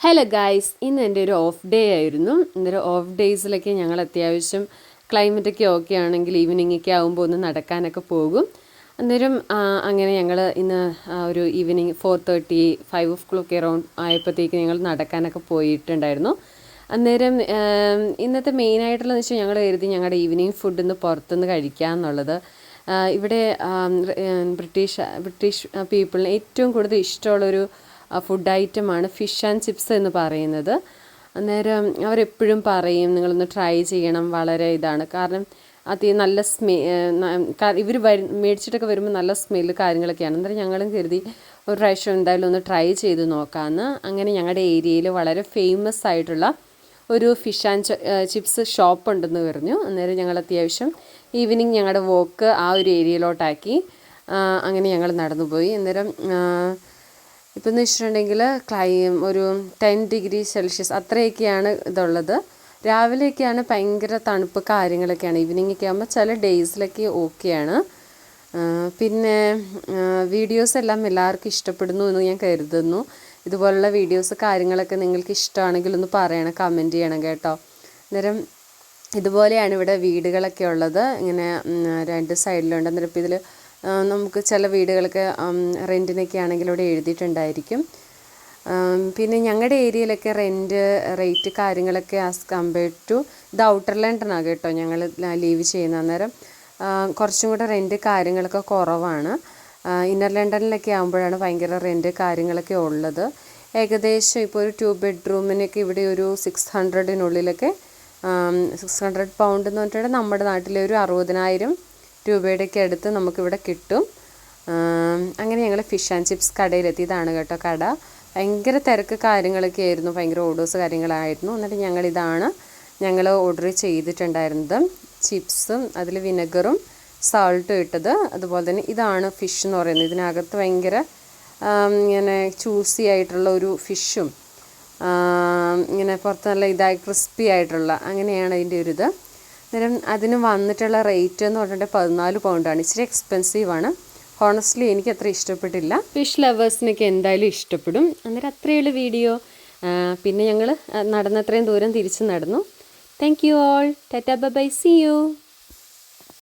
Hello guys ഇന്ന് എന്റെ ഒരു ഓഫ് ഡേ ആയിരുന്നു. ഇന്നൊരു ഓഫ് ഡേയ്സിലൊക്കെ ഞങ്ങൾ അത്യാവശ്യം ക്ലൈമറ്റൊക്കെ ഓക്കെ ആണെങ്കിൽ ഈവനിങ് ഒക്കെ ആകുമ്പോൾ ഒന്ന് നടക്കാനൊക്കെ പോകും. അന്നേരം അങ്ങനെ ഞങ്ങൾ ഇന്ന് ഒരു evening four thirty five of clock around ആയപ്പോഴത്തേക്ക് ഞങ്ങൾ നടക്കാനൊക്കെ പോയിട്ടുണ്ടായിരുന്നു. അന്നേരം ഇന്നത്തെ മെയിനായിട്ടുള്ളതെന്ന് വെച്ചാൽ ഞങ്ങൾ കരുതി ഞങ്ങളുടെ ഈവനിങ് ഫുഡ് ഇന്ന് പുറത്തുനിന്ന് കഴിക്കുക എന്നുള്ളത് ഇവിടെ ബ്രിട്ടീഷ് ബ്രിട്ടീഷ് പീപ്പിളിന് ഏറ്റവും കൂടുതൽ ഇഷ്ടമുള്ളൊരു ഫുഡ് ഐറ്റമാണ് ഫിഷ് ആൻഡ് ചിപ്സ് എന്ന് പറയുന്നത്. അന്നേരം അവരെപ്പോഴും പറയും നിങ്ങളൊന്ന് ട്രൈ ചെയ്യണം. വളരെ ഇതാണ്. കാരണം അതി നല്ല സ്മെ ഇവർ വരു മേടിച്ചിട്ടൊക്കെ വരുമ്പോൾ നല്ല സ്മെല്ല് കാര്യങ്ങളൊക്കെയാണ്. അന്നേരം ഞങ്ങളും കരുതി ഒരു പ്രാവശ്യം എന്തായാലും ഒന്ന് ട്രൈ ചെയ്ത് നോക്കാമെന്ന് അങ്ങനെ ഞങ്ങളുടെ ഏരിയയിൽ വളരെ ഫേമസ് ആയിട്ടുള്ള ഒരു ഫിഷ് ആൻഡ് ചിപ്സ് ഷോപ്പ് ഉണ്ടെന്ന് പറഞ്ഞു. അന്നേരം ഞങ്ങൾ അത്യാവശ്യം ഈവനിങ് ഞങ്ങളുടെ വോക്ക് ആ ഒരു ഏരിയയിലോട്ടാക്കി. അങ്ങനെ ഞങ്ങൾ നടന്നുപോയി. അന്നേരം ഇപ്പം എന്ന് വെച്ചിട്ടുണ്ടെങ്കിൽ ക്ലൈ ഒരു ടെൻ ഡിഗ്രി സെൽഷ്യസ് അത്രയൊക്കെയാണ് ഇതുള്ളത്. രാവിലെയൊക്കെയാണ് ഭയങ്കര തണുപ്പ് കാര്യങ്ങളൊക്കെയാണ്. ഈവനിങ് ഒക്കെ ആകുമ്പോൾ ചില ഡേയ്സിലൊക്കെ ഓക്കെയാണ് പിന്നെ വീഡിയോസ് എല്ലാം എല്ലാവർക്കും ഇഷ്ടപ്പെടുന്നു എന്ന് ഞാൻ കരുതുന്നു. ഇതുപോലുള്ള വീഡിയോസ് കാര്യങ്ങളൊക്കെ നിങ്ങൾക്ക് ഇഷ്ടമാണെങ്കിൽ ഒന്ന് പറയണം കമന്റ് ചെയ്യണം കേട്ടോ. അന്നേരം ഇതുപോലെയാണ് ഇവിടെ വീടുകളൊക്കെ ഉള്ളത്. ഇങ്ങനെ രണ്ട് സൈഡിലുണ്ട് അന്നേരം ഇപ്പോൾ ഇതിൽ നമുക്ക് ചില വീടുകളൊക്കെ റെന്റിനൊക്കെ ആണെങ്കിലും ഇവിടെ എഴുതിയിട്ടുണ്ടായിരിക്കും. പിന്നെ ഞങ്ങളുടെ ഏരിയയിലൊക്കെ റെന്റ് റേറ്റ് കാര്യങ്ങളൊക്കെ as compared to the outer ലണ്ടനാണ് കേട്ടോ ഞങ്ങൾ ലീവ് ചെയ്യുന്ന അന്നേരം. കുറച്ചും കൂടെ റെന്റ് കാര്യങ്ങളൊക്കെ കുറവാണ്. ഇന്നർ ലണ്ടനിലൊക്കെ ആകുമ്പോഴാണ് ഭയങ്കര റെന്റ് കാര്യങ്ങളൊക്കെ ഉള്ളത്. ഏകദേശം ഇപ്പോൾ ഒരു ടു ബെഡ്റൂമിനൊക്കെ ഇവിടെ ഒരു സിക്സ് ഹൺഡ്രഡിനുള്ളിലൊക്കെ സിക്സ് ഹൺഡ്രഡ് പൗണ്ട് എന്ന് പറഞ്ഞിട്ടുണ്ടെങ്കിൽ നമ്മുടെ നാട്ടിലെ ഒരു അറുപതിനായിരം രൂപയുടെയൊക്കെ അടുത്ത് നമുക്കിവിടെ കിട്ടും. അങ്ങനെ ഞങ്ങൾ ഫിഷ് ആൻഡ് ചിപ്സ് കടയിലെത്തി ഇതാണ് കേട്ടോ കട. ഭയങ്കര തിരക്ക് കാര്യങ്ങളൊക്കെ ആയിരുന്നു ഭയങ്കര ഓർഡേഴ്സ് കാര്യങ്ങളായിരുന്നു. എന്നിട്ട് ഞങ്ങളിതാണ് ഞങ്ങൾ ഓർഡർ ചെയ്തിട്ടുണ്ടായിരുന്നത്. ചിപ്സും അതിൽ വിനെഗറും സാൾട്ടും ഇട്ടത്. അതുപോലെ തന്നെ ഇതാണ് ഫിഷ് എന്ന് പറയുന്നത്. ഇതിനകത്ത് ഭയങ്കര ഇങ്ങനെ ചൂസി ആയിട്ടുള്ള ഒരു ഫിഷും ഇങ്ങനെ പുറത്ത് നല്ല ഇതായി ക്രിസ്പി ആയിട്ടുള്ള അങ്ങനെയാണ് അതിന്റെ ഒരു ഇത് അന്നേരം അതിന് വന്നിട്ടുള്ള റേറ്റ് എന്ന് പറഞ്ഞിട്ട് പതിനാല് പൗണ്ടാണ് ഇച്ചിരി എക്സ്പെൻസീവ് ആണ്. ഹോണസ്റ്റ്ലി എനിക്ക് അത്ര ഇഷ്ടപ്പെട്ടില്ല. ഫിഷ് ലവേഴ്സിനൊക്കെ എന്തായാലും ഇഷ്ടപ്പെടും. അന്നേരം അത്രയുള്ള വീഡിയോ പിന്നെ ഞങ്ങൾ നടന്നത്രയും ദൂരം തിരിച്ച് നടന്നു. Thank you all ta-ta bye see you